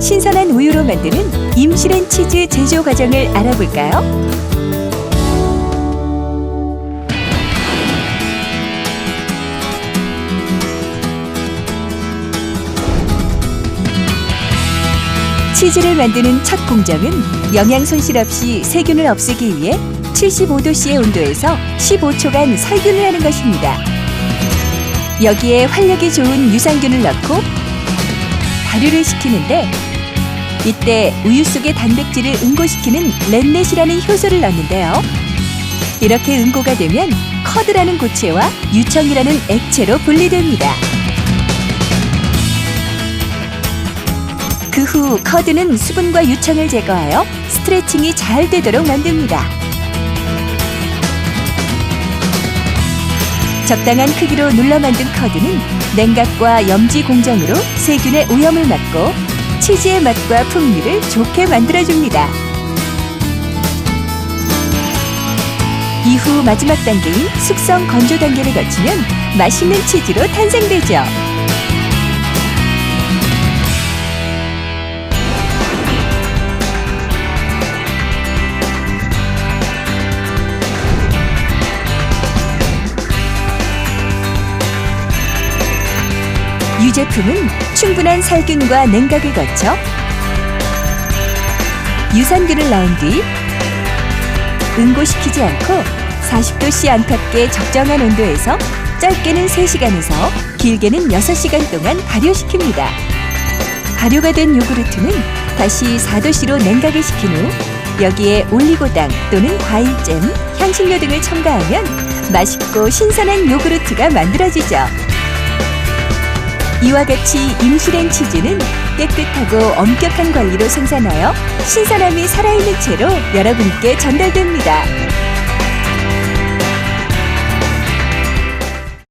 신선한 우유로 만드는 임실엔 치즈 제조 과정을 알아볼까요? 치즈를 만드는 첫 공정은 영양 손실 없이 세균을 없애기 위해 75도씨의 온도에서 15초간 살균을 하는 것입니다. 여기에 활력이 좋은 유산균을 넣고 발효를 시키는데 이때 우유 속의 단백질을 응고시키는 렌넷이라는 효소를 넣는데요. 이렇게 응고가 되면 커드라는 고체와 유청이라는 액체로 분리됩니다. 그 후 커드는 수분과 유청을 제거하여 스트레칭이 잘 되도록 만듭니다. 적당한 크기로 눌러 만든 커드는 냉각과 염지 공정으로 세균의 오염을 막고 치즈의 맛과 풍미를 좋게 만들어줍니다. 이후 마지막 단계인 숙성 건조 단계를 거치면 맛있는 치즈로 탄생되죠. 유제품은 충분한 살균과 냉각을 거쳐 유산균을 넣은 뒤 응고시키지 않고 40도씨 안팎의 적정한 온도에서 짧게는 3시간에서 길게는 6시간 동안 발효시킵니다. 발효가 된 요구르트는 다시 4도씨로 냉각을 시킨 후 여기에 올리고당 또는 과일잼, 향신료 등을 첨가하면 맛있고 신선한 요구르트가 만들어지죠. 이와 같이 임실행 치즈는 깨끗하고 엄격한 관리로 생산하여 신선함이 살아있는 채로 여러분께 전달됩니다.